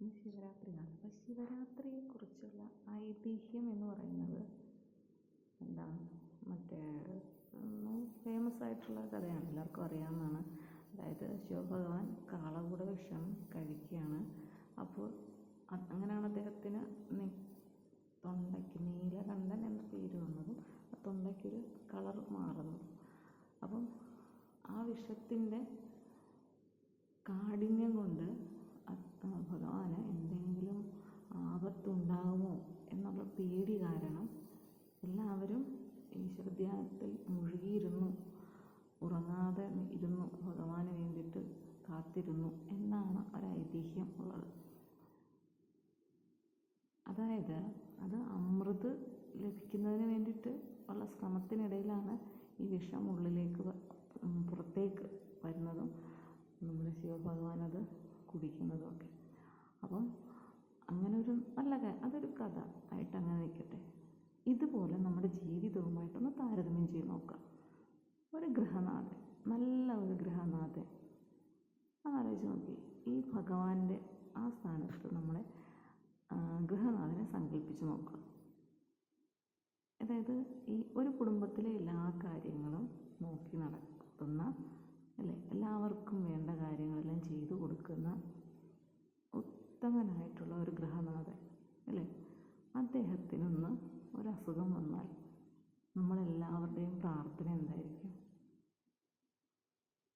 ഇന്ന് ശിവരാത്രിയാണ്. അപ്പോൾ ശിവരാത്രിയെക്കുറിച്ചുള്ള ഐതിഹ്യം എന്ന് പറയുന്നത് എന്താണ്? മറ്റേ ഫേമസ് ആയിട്ടുള്ള കഥയാണ്. എല്ലാവർക്കും അറിയാവുന്നതാണ്. അതായത് ശിവഭഗവാൻ കാളകൂട വിഷം കഴിക്കുകയാണ്. അപ്പോൾ അങ്ങനെയാണ് അദ്ദേഹത്തിന് തൊണ്ടയ്ക്ക് നീലകണ്ഠൻ എന്ന പേര് വന്നതും ആ തൊണ്ടയ്ക്കൊരു കളർ മാറുന്നു അപ്പം ആ വിഷത്തിന്റെ കാഠിന്യം കൊണ്ട് അത് ഭഗവാന് എന്തെങ്കിലും ആപത്തുണ്ടാകുമോ എന്നുള്ള പേടി കാരണം എല്ലാവരും ഈശ്വരധ്യാനത്തിൽ മുഴുകിയിരുന്നു. ഉറങ്ങാതെ ഇരുന്നു. ഭഗവാന് വേണ്ടിയിട്ട് കാത്തിരുന്നു എന്നാണ് ഒരു ഐതിഹ്യം ഉള്ളത്. അതായത് അത് അമൃത് ലഭിക്കുന്നതിന് വേണ്ടിയിട്ട് ഉള്ള ശ്രമത്തിനിടയിലാണ് ഈ വിഷം ഉള്ളിലേക്ക് പുറത്തേക്ക് വരുന്നതും നമ്മുടെ ശിവഭഗവാൻ അത് കുടിക്കുന്നതും ഒക്കെ. അപ്പം അങ്ങനെ ഒരു നല്ല അതൊരു കഥ ആയിട്ട് അങ്ങനെ നിൽക്കട്ടെ ഇതുപോലെ നമ്മുടെ ജീവിതവുമായിട്ടൊന്ന് താരതമ്യം ചെയ്ത് നോക്കാം. ഒരു ഗ്രഹനാഥൻ നല്ല ഒരു ഗ്രഹനാഥൻ ആലോചിച്ച് നോക്കി ഈ ഭഗവാന്റെ ആ സ്ഥാനത്ത് നമ്മളെ ഗൃഹനാഥനെ സങ്കല്പിച്ച് നോക്കുക അതായത് ഈ ഒരു കുടുംബത്തിലെ എല്ലാ കാര്യങ്ങളും നോക്കി നടത്തുന്ന അല്ലേ? എല്ലാവർക്കും വേണ്ട കാര്യങ്ങളെല്ലാം ചെയ്തു കൊടുക്കുന്ന ഉത്തമനായിട്ടുള്ള ഒരു ഗൃഹനാഥൻ അല്ലേ? അദ്ദേഹത്തിനൊന്ന് ഒരസുഖം വന്നാൽ നമ്മളെല്ലാവരുടെയും പ്രാർത്ഥന എന്തായിരിക്കും?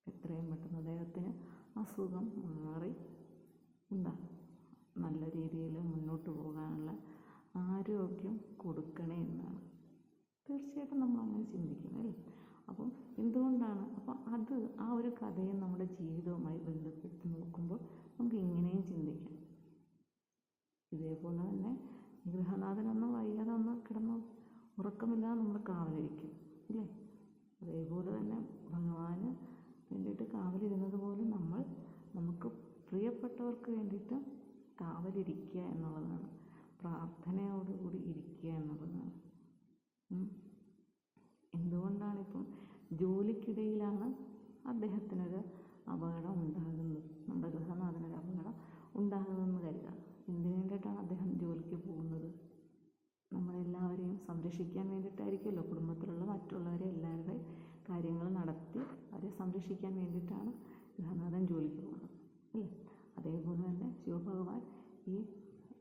എത്രയും പെട്ടെന്ന് അദ്ദേഹത്തിന് അസുഖം മാറി എന്താ? നല്ല രീതിയിൽ മുന്നോട്ട് പോകാനുള്ള ആരോഗ്യം കൊടുക്കണേ എന്നാണ്. തീർച്ചയായിട്ടും നമ്മൾ അങ്ങനെ ചിന്തിക്കും അല്ലേ? അപ്പം എന്തുകൊണ്ടാണ്? അപ്പം അത് ആ ഒരു കഥയെ നമ്മുടെ ജീവിതവുമായി ബന്ധപ്പെടുത്തി നോക്കുമ്പോൾ നമുക്ക് ഇങ്ങനെയും ചിന്തിക്കാം. ഇതേപോലെ തന്നെ ഗൃഹനാഥനൊന്ന് വൈകാതെ ഒന്ന് കിടന്ന് ഉറക്കമില്ലാതെ നമ്മൾ കാവലിരിക്കും ഇല്ലേ അതേപോലെ തന്നെ ഭഗവാന് വേണ്ടിയിട്ട് കാവലിരുന്നത് പോലെ നമ്മൾ നമുക്ക് പ്രിയപ്പെട്ടവർക്ക് വേണ്ടിയിട്ട് കാവലിരിക്കുക എന്നുള്ളതാണ്. പ്രാർത്ഥനയോടുകൂടി ഇരിക്കുക എന്നുള്ളതാണ്. എന്തുകൊണ്ടാണിപ്പം ജോലിക്കിടയിലാണ് അദ്ദേഹത്തിനൊരു അപകടം ഉണ്ടാകുന്നത്? നമ്മുടെ ഗൃഹനാഥനൊരു അപകടം സംരക്ഷിക്കാൻ വേണ്ടിയിട്ടായിരിക്കുമല്ലോ കുടുംബത്തിലുള്ള മറ്റുള്ളവരെ എല്ലാവരുടെയും കാര്യങ്ങൾ നടത്തി അവരെ സംരക്ഷിക്കാൻ വേണ്ടിയിട്ടാണ് ഗൃഹനാഥൻ ജോലിക്ക് പോകുന്നത് അല്ലേ? അതേപോലെ തന്നെ ശിവഭഗവാൻ ഈ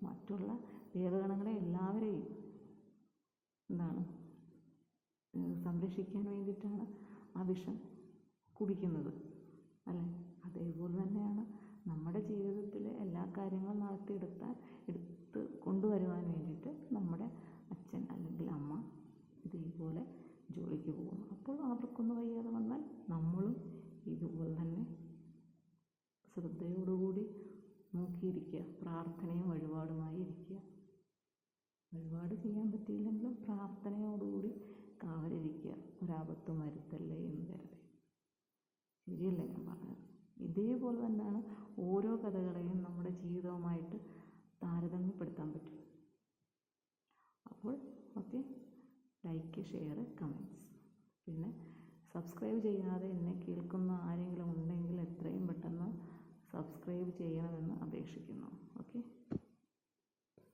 മറ്റുള്ള ദേവഗണങ്ങളെ എല്ലാവരെയും എന്താണ് സംരക്ഷിക്കാൻ വേണ്ടിയിട്ടാണ് ആ വിഷം കുടിക്കുന്നത് അല്ലേ? അതേപോലെ തന്നെയാണ് നമ്മുടെ ജീവിതത്തിലെ എല്ലാ കാര്യങ്ങളും നടത്തിയെടുത്താൻ എടുത്ത് കൊണ്ടുവരുവാൻ വേണ്ടിയിട്ട് നമ്മുടെ ജോലിക്ക് പോകും അപ്പോൾ അവർക്കൊന്ന് വയ്യാതെ വന്നാൽ നമ്മളും ഇതുപോലെ തന്നെ ശ്രദ്ധയോടുകൂടി നോക്കിയിരിക്കുക. പ്രാർത്ഥനയും വഴിപാടുമായി ഇരിക്കുക. വഴിപാട് ചെയ്യാൻ പറ്റിയില്ലെങ്കിലും പ്രാർത്ഥനയോടുകൂടി കാവലിരിക്കുക. ഒരാപത്തും വരുത്തല്ലേ എന്ന് കരുതി. ശരിയല്ലേ ഞാൻ പറഞ്ഞത്? ഇതേപോലെ തന്നെയാണ് ഓരോ കഥകളെയും നമ്മുടെ ജീവിതവുമായിട്ട് താരതമ്യപ്പെടുത്താൻ പറ്റും. അപ്പോൾ ഓക്കെ ലൈക്ക് ഷെയർ കമന്റ്സ് പിന്നെ സബ്സ്ക്രൈബ് ചെയ്യാതെ എന്നെ കേൾക്കുന്ന ആരെങ്കിലും ഉണ്ടെങ്കിൽ എത്രയും പെട്ടെന്ന് സബ്സ്ക്രൈബ് ചെയ്യണമെന്ന് അപേക്ഷിക്കുന്നു.